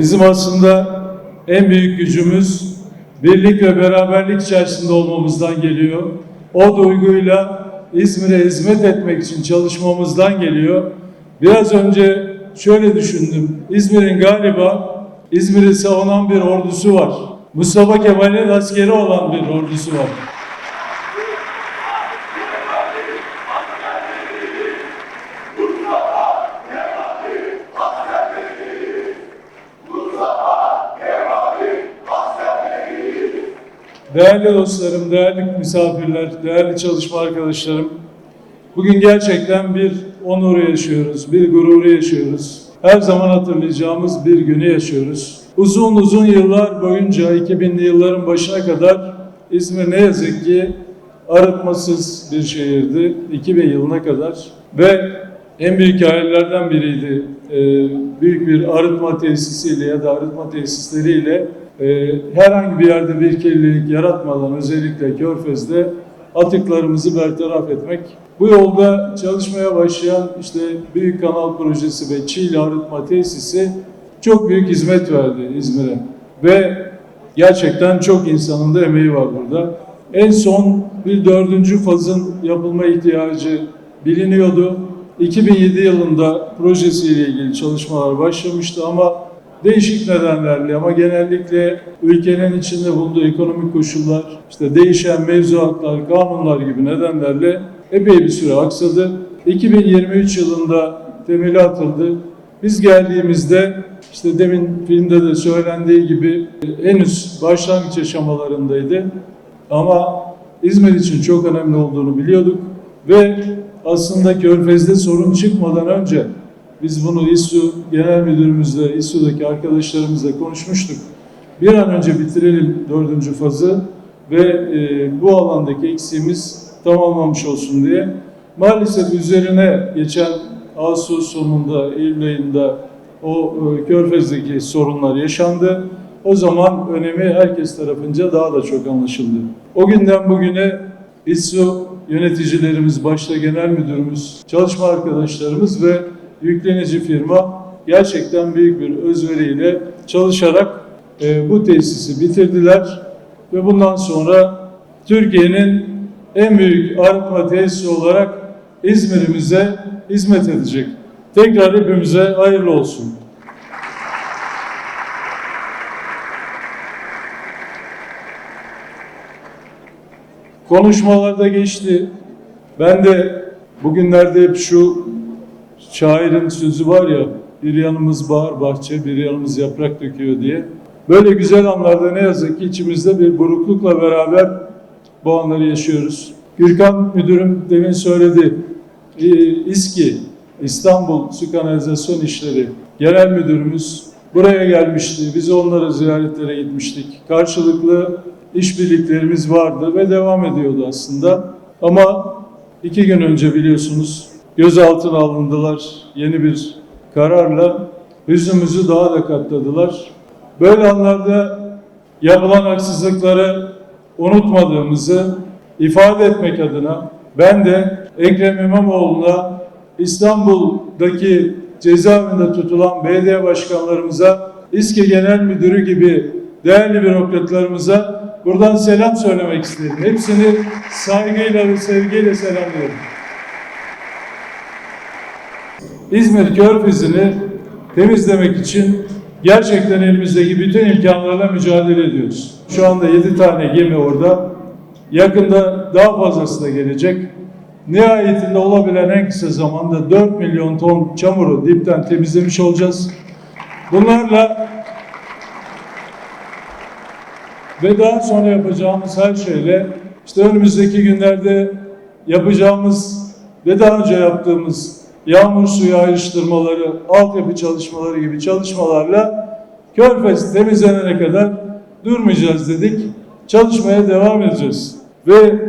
Bizim aslında en büyük gücümüz birlik ve beraberlik içerisinde olmamızdan geliyor. O duyguyla İzmir'e hizmet etmek için çalışmamızdan geliyor. Biraz önce şöyle düşündüm. İzmir'in galiba İzmir'i savunan bir ordusu var. Mustafa Kemal'in askeri olan bir ordusu var. Değerli dostlarım, değerli misafirler, değerli çalışma arkadaşlarım, bugün gerçekten bir onur yaşıyoruz, bir gurur yaşıyoruz. Her zaman hatırlayacağımız bir günü yaşıyoruz. Uzun uzun yıllar boyunca 2000'li yılların başına kadar İzmir ne yazık ki arıtmasız bir şehirdi 2000 yılına kadar ve en büyük hayallerden biriydi. Ee, büyük bir arıtma tesisiyle ya da arıtma tesisleriyle e, herhangi bir yerde bir kirlilik yaratmadan özellikle Körfez'de atıklarımızı bertaraf etmek. Bu yolda çalışmaya başlayan işte Büyük Kanal Projesi ve Çiğli Arıtma Tesisi çok büyük hizmet verdi İzmir'e. Ve gerçekten çok insanın da emeği var burada. En son bir dördüncü fazın yapılma ihtiyacı biliniyordu. 2007 yılında projesiyle ilgili çalışmalar başlamıştı ama değişik nedenlerle ama genellikle ülkenin içinde bulunduğu ekonomik koşullar, işte değişen mevzuatlar, kanunlar gibi nedenlerle epey bir süre aksadı. 2023 yılında temeli atıldı. Biz geldiğimizde işte demin filmde de söylendiği gibi henüz başlangıç aşamalarındaydı. Ama İzmir için çok önemli olduğunu biliyorduk ve aslında Körfez'de sorun çıkmadan önce biz bunu İSSU Genel Müdürümüzle, İSSU'daki arkadaşlarımızla konuşmuştuk. Bir an önce bitirelim dördüncü fazı ve e, bu alandaki eksiğimiz tamamlanmış olsun diye. Maalesef üzerine geçen Ağustos sonunda, Eylül ayında o e, Körfez'deki sorunlar yaşandı. O zaman önemi herkes tarafınca daha da çok anlaşıldı. O günden bugüne İSSU yöneticilerimiz, başta genel müdürümüz, çalışma arkadaşlarımız ve yüklenici firma gerçekten büyük bir özveriyle çalışarak e, bu tesisi bitirdiler ve bundan sonra Türkiye'nin en büyük arıtma tesisi olarak İzmir'imize hizmet edecek. Tekrar hepimize hayırlı olsun. Konuşmalarda geçti. Ben de bugünlerde hep şu şairin sözü var ya, bir yanımız bahar bahçe, bir yanımız yaprak döküyor diye. Böyle güzel anlarda ne yazık ki içimizde bir buruklukla beraber bu anları yaşıyoruz. Gürkan müdürüm demin söyledi. Ee, İSKİ, İstanbul Su Kanalizasyon İşleri Genel Müdürümüz buraya gelmişti. Biz onlara ziyaretlere gitmiştik. Karşılıklı işbirliklerimiz vardı ve devam ediyordu aslında. Ama iki gün önce biliyorsunuz gözaltına alındılar. Yeni bir kararla hüznümüzü daha da katladılar. Böyle anlarda yapılan haksızlıkları unutmadığımızı ifade etmek adına ben de Ekrem İmamoğlu'na İstanbul'daki cezaevinde tutulan belediye başkanlarımıza, İSKİ Genel Müdürü gibi değerli bürokratlarımıza buradan selam söylemek isterim. Hepsini saygıyla ve sevgiyle selamlıyorum. İzmir Körfezi'ni temizlemek için gerçekten elimizdeki bütün imkanlarla mücadele ediyoruz. Şu anda 7 tane gemi orada. Yakında daha fazlası da gelecek. Nihayetinde olabilen en kısa zamanda 4 milyon ton çamuru dipten temizlemiş olacağız. Bunlarla ve daha sonra yapacağımız her şeyle işte önümüzdeki günlerde yapacağımız ve daha önce yaptığımız yağmur suyu ayrıştırmaları, altyapı çalışmaları gibi çalışmalarla Körfez temizlenene kadar durmayacağız dedik. Çalışmaya devam edeceğiz. Ve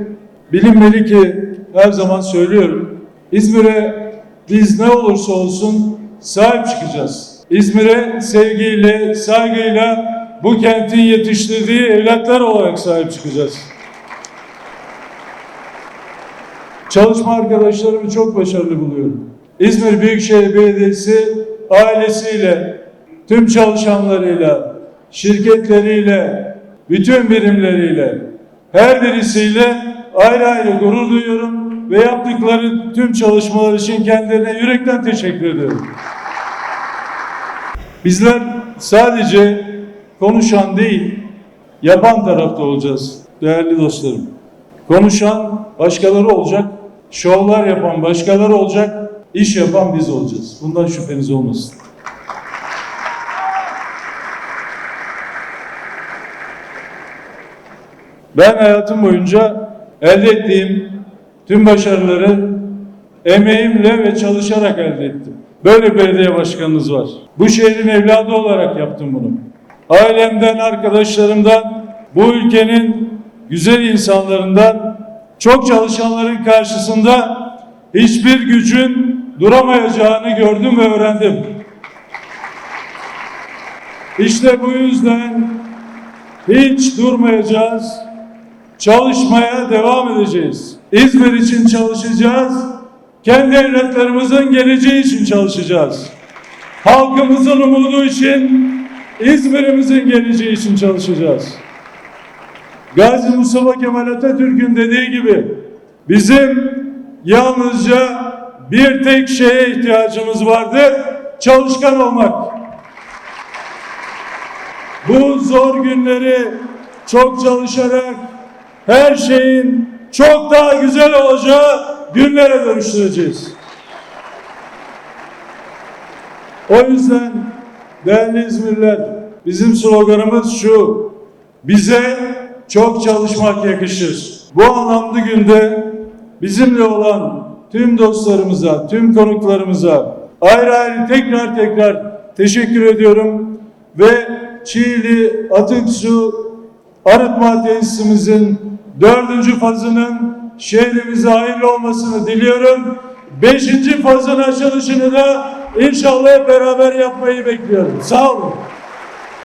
bilinmeli ki her zaman söylüyorum İzmir'e biz ne olursa olsun sahip çıkacağız. İzmir'e sevgiyle, saygıyla bu kentin yetiştirdiği evlatlar olarak sahip çıkacağız. Çalışma arkadaşlarımı çok başarılı buluyorum. İzmir Büyükşehir Belediyesi ailesiyle, tüm çalışanlarıyla, şirketleriyle, bütün birimleriyle, her birisiyle ayrı ayrı gurur duyuyorum ve yaptıkları tüm çalışmalar için kendilerine yürekten teşekkür ediyorum. Bizler sadece konuşan değil, yapan tarafta olacağız değerli dostlarım. Konuşan başkaları olacak, şovlar yapan başkaları olacak, iş yapan biz olacağız. Bundan şüpheniz olmasın. Ben hayatım boyunca elde ettiğim tüm başarıları emeğimle ve çalışarak elde ettim. Böyle belediye başkanınız var. Bu şehrin evladı olarak yaptım bunu. Ailemden, arkadaşlarımdan, bu ülkenin güzel insanlarından, çok çalışanların karşısında hiçbir gücün duramayacağını gördüm ve öğrendim. İşte bu yüzden hiç durmayacağız. Çalışmaya devam edeceğiz. İzmir için çalışacağız. Kendi evlatlarımızın geleceği için çalışacağız. Halkımızın umudu için, İzmir'imizin geleceği için çalışacağız. Gazi Mustafa Kemal Atatürk'ün dediği gibi bizim yalnızca bir tek şeye ihtiyacımız vardı. Çalışkan olmak. Bu zor günleri çok çalışarak her şeyin çok daha güzel olacağı günlere dönüştüreceğiz. O yüzden değerli İzmirliler bizim sloganımız şu. Bize çok çalışmak yakışır. Bu anlamlı günde bizimle olan tüm dostlarımıza, tüm konuklarımıza ayrı ayrı tekrar tekrar teşekkür ediyorum ve Çiğli Atık Su Arıtma Tesisimizin dördüncü fazının şehrimize hayırlı olmasını diliyorum. Beşinci fazın açılışını da inşallah beraber yapmayı bekliyorum. Sağ olun.